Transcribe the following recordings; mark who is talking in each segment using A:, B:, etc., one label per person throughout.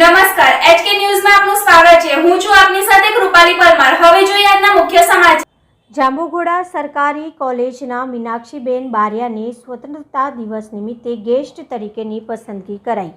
A: નમસ્કાર એચકે ન્યૂઝમાં આપનું સ્વાગત છે. હું છું આપની સાથે કૃપાલી પરમાર. હવે જોઈએ આજના મુખ્ય સમાચાર.
B: જાંબુઘોડા સરકારી કોલેજના મીનાક્ષીબેન બારિયાની સ્વતંત્રતા દિવસ નિમિત્તે ગેસ્ટ તરીકેની પસંદગી કરાઈ.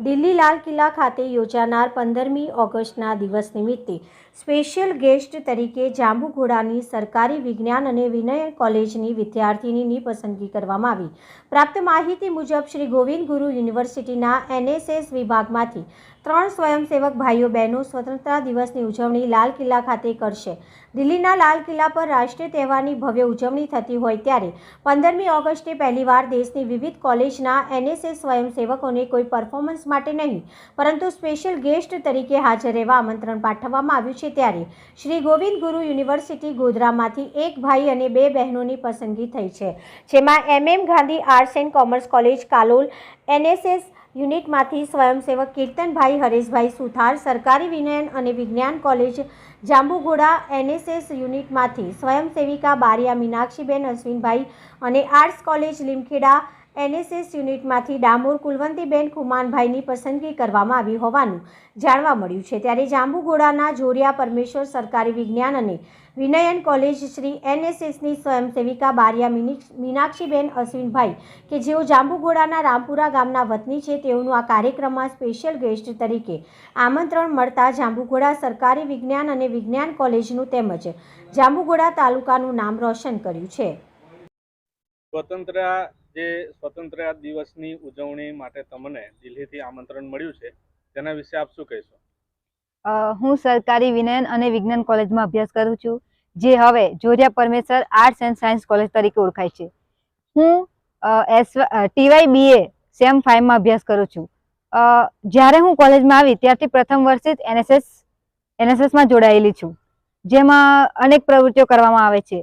B: દિલ્હી લાલ કિલ્લા ખાતે યોજાનાર પંદરમી ઓગસ્ટના દિવસ નિમિત્તે સ્પેશિયલ ગેસ્ટ તરીકે જાંબુઘોડાની સરકારી વિજ્ઞાન અને વિનય કોલેજની વિદ્યાર્થીનીની પસંદગી કરવામાં આવી. પ્રાપ્ત માહિતી મુજબ શ્રી ગોવિંદ ગુરુ યુનિવર્સિટીના એનએસએસ વિભાગમાંથી ત્રણ સ્વયંસેવક ભાઈઓ બહેનો સ્વતંત્રતા દિવસની ઉજવણી લાલ કિલ્લા ખાતે કરશે. દિલ્હીના લાલ કિલ્લા પર રાષ્ટ્રીય તહેવારની ભવ્ય ઉજવણી થતી હોય ત્યારે પંદરમી ઓગસ્ટે પહેલીવાર દેશની વિવિધ કોલેજના એનએસએસ સ્વયંસેવકોને કોઈ પરફોર્મન્સ માટે નહીં, પરંતુ સ્પેશિયલ ગેસ્ટ તરીકે હાજર રહેવા આમંત્રણ પાઠવવામાં આવ્યું છે ત્યારે શ્રી ગોવિંદ ગુરુ યુનિવર્સિટી ગોધરામાંથી એક ભાઈ અને બે બહેનોની પસંદગી થઈ છે, જેમાં MM Gandhi arts and commerce college Kalol, NSS યુનિટમાંથી સ્વયંસેવક કીર્તનભાઈ હરેશભાઈ સુથાર, સરકારી વિનયન અને વિજ્ઞાન કોલેજ જાંબુઘોડા, એનએસએસ યુનિટમાંથી સ્વયંસેવિકા બારિયા મીનાક્ષીબેન અશ્વિનભાઈ અને આર્ટ્સ કોલેજ લીમખેડા એનએસએસ યુનિટમાંથી ડામોર કુલવંતીબેન ખુમાનભાઈની પસંદગી કરવામાં આવી હોવાનું જાણવા મળ્યું છે. ત્યારે જાંબુઘોડાના જોરિયા પરમેશ્વર સરકારી વિજ્ઞાન અને વિનયન કોલેજ શ્રી એનએસએસની સ્વયંસેવિકા બારિયા મિનિક- મીનાક્ષીબેન અશ્વિનભાઈ કે જેઓ જાંબુઘોડાના રામપુરા ગામના વતની છે, તેઓનું આ કાર્યક્રમમાં સ્પેશિયલ ગેસ્ટ તરીકે આમંત્રણ મળતા જાંબુઘોડા સરકારી વિજ્ઞાન અને વિજ્ઞાન કોલેજનું તેમજ જાંબુગોડા તાલુકાનું નામ રોશન કર્યું છે.
C: સ્વતંત્ર જે સ્વતંત્ર દિવસની ઉજવણી માટે તમને દિલ્હીથી આમંત્રણ મળ્યું છે, તેના વિશે આપ શું કહેશો?
D: હું સરકારી વિનયન અને વિજ્ઞાન કોલેજમાં અભ્યાસ કરું છું, જે હવે Joriya Parmeshwar arts and science college તરીકે ઓળખાય છે. હું એસ ટીવાય બીએ સેમ ફાઇવમાં અભ્યાસ કરું છું. જ્યારે હું કોલેજમાં આવી ત્યારથી પ્રથમ વર્ષે જ એનએસએસ, એનએસએસમાં જોડાયેલી છું, જેમાં અનેક પ્રવૃત્તિઓ કરવામાં આવે છે.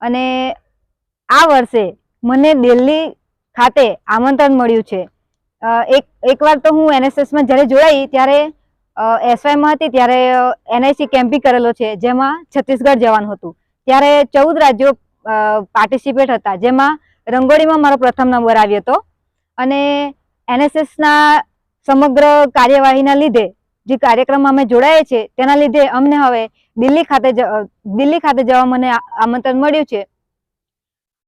D: અને આ વર્ષે મને દિલ્હી ખાતે આમંત્રણ મળ્યું છે. એક એકવાર તો હું એનએસએસમાં જ્યારે જોડાઈ ત્યારે એસવાયમાં હતી ત્યારે એનઆઈસી બી કરેલો છે, જેમાં છત્તીસગઢ જવાનું હતું. ત્યારે ચૌદ રાજ્યો પાર્ટિસિપેટ હતા, જેમાં રંગોળીમાં મારો પ્રથમ નંબર આવ્યો હતો. અને એનએસએસના સમગ્ર કાર્યવાહીના લીધે જે કાર્યક્રમમાં અમે જોડાઈએ છીએ, તેના લીધે અમને હવે દિલ્હી ખાતે દિલ્હી ખાતે જવા મને આમંત્રણ મળ્યું છે.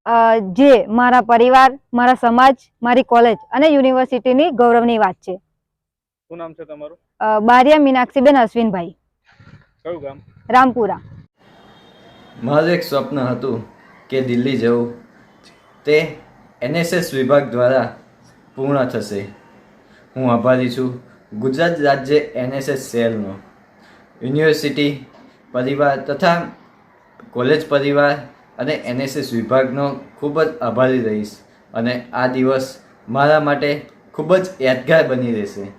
D: જે મારા પરિવાર મારા સમાજ મારી કોલેજ અને યુનિવર્સિટીની ગૌરવની વાત છે.
C: શું નામ છે તમારું?
D: બારિયા મીનાક્ષીબેન અશ્વિનભાઈ.
C: કયું ગામ?
D: રામપુરા.
E: મારું એક સ્વપ્ન હતું કે દિલ્હી જવું. તે એનએસએસ વિભાગ દ્વારા પૂર્ણ થશે. હું આભારી છું ગુજરાત રાજ્ય એનએસએસ સેલનો યુનિવર્સિટી પરિવાર તથા કોલેજ પરિવાર અને એનએસએસ વિભાગનો ખૂબ જ આભારી રહીશ. અને આ દિવસ મારા માટે ખૂબ જ યાદગાર બની રહેશે.